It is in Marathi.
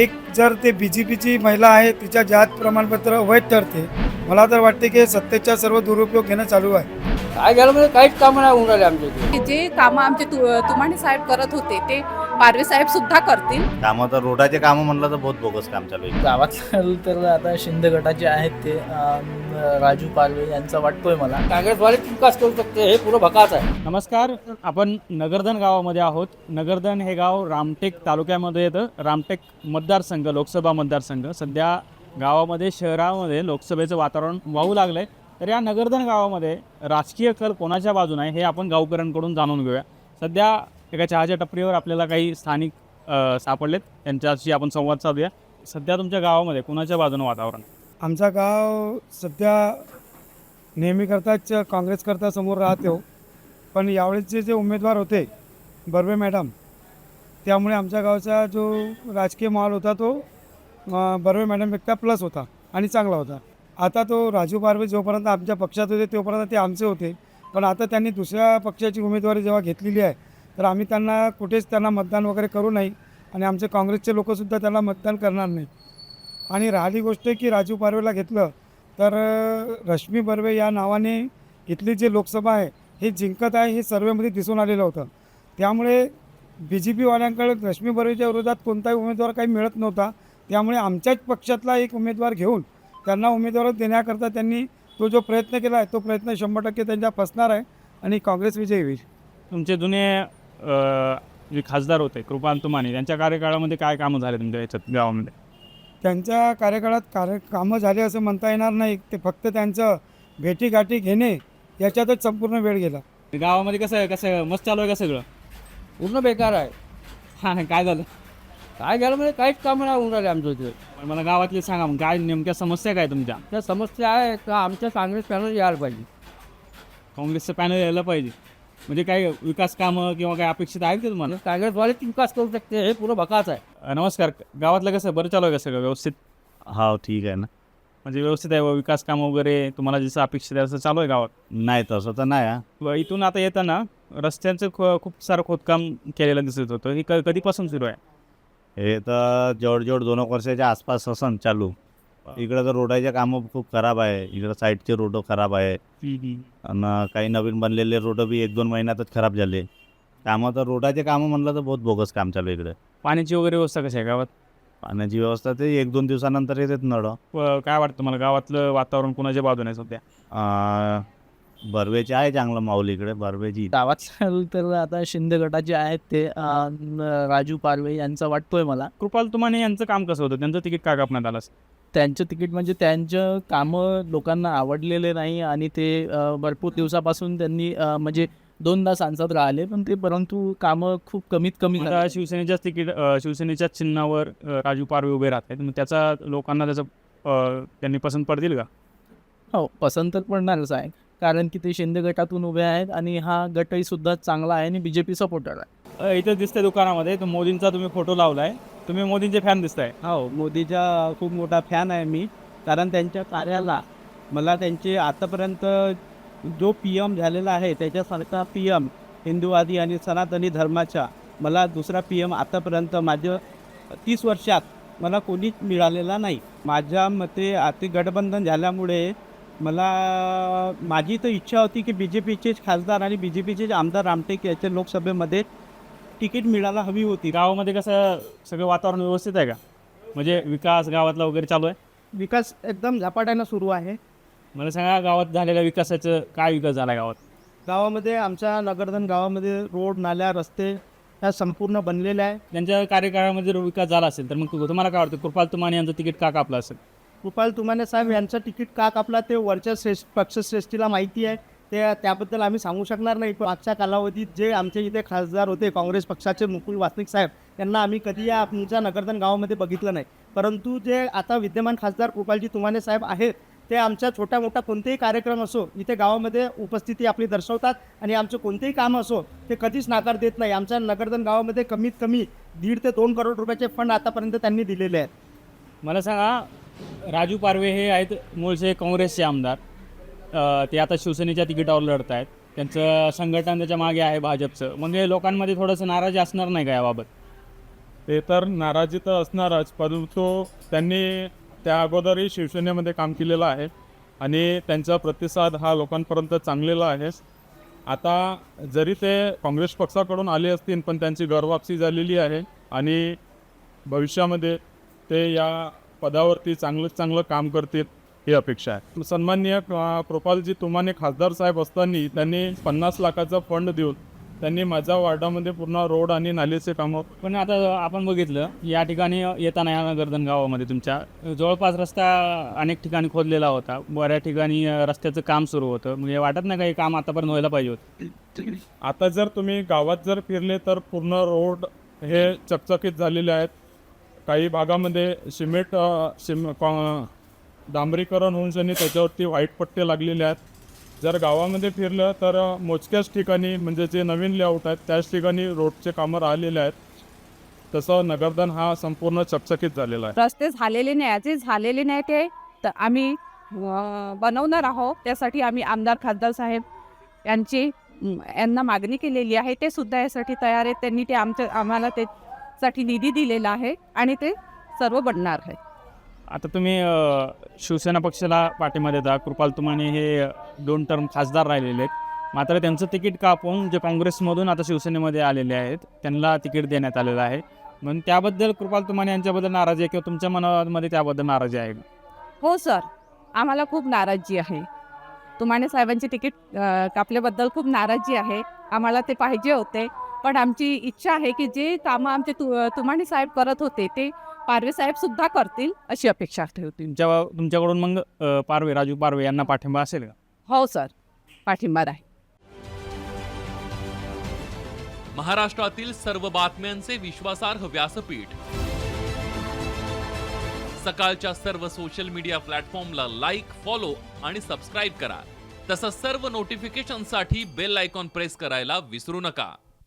एक जर ते बी जे पीची महिला आहे तिच्या जात प्रमाणपत्र वैध ठरते मला तर वाटते की सत्तेचा सर्व दुरुपयोग घेणं चालू आहे. काय झालं म्हणजे काहीच कामं नाही होऊन राहिले आमच्या इथे. जे कामं आमचे तु तुमाने साहेब करत होते ते पारवे साहेब सुद्धा करतील. कामं तर रोडाचे कामं म्हणलं तर बहुत बोगस काम चालू आहे. गावात तर आता शिंदे गटाचे आहेत ते राजू पालवे यांचा वाटतोय मला. काँग्रेसवाले विकास करू शकते हे पुरं भकाच आहे. नमस्कार आपण नगरधन गावामध्ये आहोत. नगरधन हे गाव रामटेक तालुक्यामध्ये येतं. रामटेक मतदारसंघ लोकसभा मतदारसंघ. सध्या गावामध्ये शहरामध्ये लोकसभेचं वातावरण वाहू लागलं आहे तर या नगरधन गावामध्ये राजकीय कल कोणाच्या बाजूने आहे हे आपण गावकऱ्यांकडून जाणून घेऊया. सध्या एका चहाच्या टपरीवर आपल्याला काही स्थानिक सापडलेत. त्यांच्याशी आपण संवाद साधूया. सध्या तुमच्या गावामध्ये कोणाच्या बाजूनं वातावरण? आमचा गाव सध्या नेहमीकरताच काँग्रेसकरता समोर राहते. हो पण यावेळेसचे जे उमेदवार होते बर्वे मॅडम त्यामुळे आमच्या गावचा जो राजकीय माहोल होता तो बर्वे मॅडमपेक्षा प्लस होता आणि चांगला होता. आता तो राजू पारवे जोपर्यंत आमच्या पक्षात होते तोपर्यंत ते आमचे होते. पण आता त्यांनी दुसऱ्या पक्षाची उमेदवारी जेव्हा घेतलेली आहे तर आम्ही त्यांना कुठेच त्यांना मतदान वगैरे करू नाही आणि आमचे काँग्रेसचे लोकसुद्धा त्यांना मतदान करणार नाही. आणि राहिली गोष्ट की राजू पारवेला घेतलं तर रश्मी बर्वे या नावाने इथली जी लोकसभा आहे हे जिंकत आहे हे सर्वेमध्ये दिसून आलेलं होतं. त्यामुळे बी जे पीवाल्यांकडे रश्मी बर्वेच्या विरोधात कोणताही उमेदवार काही मिळत नव्हता. त्यामुळे आमच्याच पक्षातला एक उमेदवार घेऊन त्यांना उमेदवार देण्याकरता त्यांनी तो जो प्रयत्न केला आहे तो प्रयत्न शंभर टक्के त्यांच्या फसणार आहे आणि काँग्रेस विजयी होईल. तुमचे जुने जे खासदार होते कृपाल तुमाने त्यांच्या कार्यकाळामध्ये काय कामं झाले तुमच्या याच्यात गावामध्ये? त्यांच्या कार्यकाळात कार्य कामं झाले असं म्हणता येणार नाही. ते फक्त त्यांचं भेटीगाठी घेणे याच्यातच संपूर्ण वेळ गेला. गावामध्ये कसं आहे कसं? मस्त चालू आहे का सगळं? पूर्ण बेकार आहे. हां काय झालं? काय झालं म्हणजे काहीच कामं नाही होऊन राहिले आमच्या इथे. पण मला गावातले सांगा मग काय नेमक्या समस्या काय तुमच्या? त्या समस्या आहे का आमच्या काँग्रेस पॅनल यायला पाहिजे. काँग्रेसचं पॅनल यायला पाहिजे. म्हणजे काय विकास कामं किंवा काय अपेक्षित आहेत का तुम्हाला? काँग्रेसवाले विकास करू शकते हे पुरं भकाच आहे. अ, नमस्कार. गावातलं कसं बरं चालू आहे का सगळं? व्यवस्थित? हा ठीक आहे ना. म्हणजे व्यवस्थित आहे व विकास कामं वगैरे तुम्हाला जसं अपेक्षित आहे तसं चालू आहे गावात? नाही तसं तर नाही हा. व इथून आता येताना रस्त्यांचं ख खूप सारं खोदकाम केलेलं दिसत होतं. हे क कधीपासून सुरू आहे? हे तर जवळजवळ दोन एक वर्षाच्या आसपास असन चालू. इकडं तर रोडाचे कामं खूप खराब आहे. इकडं साईडचे रोड खराब आहे. आणि काही नवीन बनलेले रोड बी एक दोन महिन्यातच खराब झाले. कामं तर रोडाचे कामं म्हणलं तर बहुत बोगस काम चालू आहे इकडे. पाण्याची वगैरे व्यवस्था कशी आहे गावात? पाण्याची व्यवस्था ते एक दोन दिवसानंतर येतात नळ. व काय वाटतं मला गावातलं वातावरण कोणाच्या बाजूने आहे सध्या? अं, बर्वेचे आहे चांगलं माऊल इकडे बर्वेची. गावात तर आता शिंदे गटाचे आहेत ते. अं, राजू पालवे यांचा वाटतोय मला. कृपाल तुमाने यांचं काम कसं होतं? त्यांचं तिकीट का कापण्यात आलं? त्यांचं तिकीट म्हणजे त्यांचं कामं लोकांना आवडलेले नाही आणि ते भरपूर दिवसापासून त्यांनी म्हणजे दोनदा सांसद राहिले पण ते परंतु कामं खूप कमीत कमी. शिवसेनेच्याच तिकीट शिवसेनेच्याच चिन्हावर राजू पारवे उभे राहत आहेत मग त्याचा लोकांना त्याचं त्यांनी पसंत पडतील का? हो पसंत तर पडणारच आहे. कारण की ते शिंदे गटातून उभे आहेत आणि हा गटही सुद्धा चांगला आहे आणि बी जे पी सपोर्टर आहे. इथं दिसतंय दुकानामध्ये. तो मोदींचा तुम्ही फोटो लावलाय. तुम्ही मोदींचे फॅन दिसताय. हो मोदीचा खूप मोठा फॅन आहे मी. कारण त्यांच्या कार्याला मला त्यांचे आतापर्यंत जो पी एम झालेला आहे त्याच्यासारखा पी एम हिंदूवादी आणि सनातनी धर्माच्या मला दुसरा पी एम आतापर्यंत माझं तीस वर्षात मला कोणीच मिळालेला नाही. माझ्या मते आर्थिक गठबंधन झाल्यामुळे मला माझी तर इच्छा होती की बी जे पीचेच खासदार आणि बी जे पीचेच आमदार रामटेक याच्या लोकसभेमध्ये तिकीट मिळायला हवी होती. गावामध्ये कसं सगळं वातावरण व्यवस्थित आहे का? म्हणजे विकास गावातला वगैरे चालू आहे? विकास एकदम झपाट्यानं सुरू आहे. मला सांगा गावात झालेल्या विकासाचं काय विकास झाला गावात? गावामध्ये आमच्या नगरधन गावामध्ये रोड नाल्या रस्ते ह्या संपूर्ण बनलेल्या आहे. त्यांच्या कार्यकाळामध्ये जर विकास झाला असेल तर मग तुम्हाला काय वाटतं? कृपाल तुमाने यांचं तिकीट का कापलं असेल? कृपाल तुमाने साहेब यांचं तिकीट का कापला ते वरच्या श्रेष्ठ पक्षश्रेष्ठीला माहिती आहे. ते त्याबद्दल आम्ही सांगू शकणार नाही. पण आजच्या कालावधीत जे आमचे इथे खासदार होते काँग्रेस पक्षाचे मुकुल वासनिक साहेब त्यांना आम्ही कधी या आमच्या नगरधन गावामध्ये बघितलं नाही. परंतु जे आता विद्यमान खासदार कृपालजी तुमाने साहेब आहेत ते आमच्या छोट्या मोठा कोणतेही कार्यक्रम असो इथे गावामध्ये उपस्थिती आपली दर्शवतात आणि आमचं कोणतेही काम असो ते कधीच नाकार देत नाही. आमच्या नगरधन गावामध्ये कमीत कमी दीड ते दोन करोड रुपयाचे फंड आतापर्यंत त्यांनी दिलेले आहेत. मला सांगा राजू पारवे हे आहेत मूळचे काँग्रेसचे आमदार. ते आता शिवसेनेच्या तिकिटावर लढत आहेत त्यांचं संघटन त्याच्यामागे आहे भाजपचं. मग हे लोकांमध्ये थोडंसं नाराजी असणार नाही का याबाबत? ते तर नाराजी तर असणारच परंतु त्यांनी त्या अगोदरही शिवसेनेमध्ये काम केलेलं आहे आणि त्यांचा प्रतिसाद हा लोकांपर्यंत चांगलेला आहे. आता जरी ते काँग्रेस पक्षाकडून आले असतील पण त्यांची घरवापसी झालेली आहे आणि भविष्यामध्ये ते या पदावरती चांगलं चांगलं काम करतील. ही अपेक्षा आहे. सन्माननीय अ, कृपालजी तुमाने खासदार साहेब असताना त्यांनी पन्नास लाखाचा फंड देऊन त्यांनी माझ्या वार्डामध्ये पूर्ण रोड आणि नालीचे कामं पण आता आपण बघितलं या ठिकाणी येताना या नगरधन गावामध्ये तुमच्या जवळपास रस्ता अनेक ठिकाणी खोदलेला होता. बऱ्याच ठिकाणी रस्त्याचं काम सुरू होतं. म्हणजे वाटत नाही का हे काम आतापर्यंत व्हायला पाहिजे होतं? आता जर तुम्ही गावात जर फिरले तर पूर्ण रोड हे चकचकीत झालेले आहेत. काही भागामध्ये सिमेंट सिम कॉ- डांबरीकरण होऊन त्यांनी त्याच्यावरती व्हाईट पट्टे लागलेले आहेत. जर गावामध्ये फिरलं तर मोजक्याच ठिकाणी म्हणजे जे नवीन लेआउट आहेत त्याच ठिकाणी रोडचे कामं राहिलेले आहेत. तसं नगरधन हा संपूर्ण चकचकीत झालेला आहे. रस्ते झालेले नाही जे झालेले नाही ते तर आम्ही अं, बनवणार आहोत. त्यासाठी आम्ही आमदार खासदार साहेब यांची अं, यांना मागणी केलेली आहे. ते सुद्धा यासाठी तयार आहेत. त्यांनी ते आमच्या आम्हाला त्यासाठी निधी दिलेला आहे आणि ते सर्व बनणार आहे आता तुम्ही शिवसेना पक्षाला पाठिंबा देता. कृपाल तुमाने हे दोन टर्म खासदार राहिलेले आहेत. मात्र त्यांचं तिकीट कापून जे काँग्रेसमधून आता शिवसेनेमध्ये आलेले आहेत त्यांना तिकीट देण्यात आलेलं आहे. म्हणून त्याबद्दल कृपाल तुमाने यांच्याबद्दल नाराजी आहे किंवा तुमच्या मनामध्ये त्याबद्दल नाराजी आहे? हो सर. आम्हाला खूप नाराजी आहे. तुमाने साहेबांची तिकीट कापल्याबद्दल खूप नाराजी आहे. आम्हाला ते पाहिजे होते. पण आमची इच्छा आहे की जे कामं आमचे तु तुमाने साहेब करत होते ते पारवे साहेब सुद्धा करतील अशी अपेक्षा ठेवते तुमच्या तुमच्याकडून मग पारवे राजू पारवे यांना पाठिंबा असेल का? हो सर. पाठिंबा आहे महाराष्ट्रातील सर्व बातम्यांचे विश्वासार्ह व्यासपीठ. सकाळच्या सर्व सोशल मीडिया प्लॅटफॉर्मला लाईक फॉलो आणि सबस्क्राईब करा. तसंच सर्व नोटिफिकेशनसाठी बेल आयकॉन प्रेस करायला विसरू नका.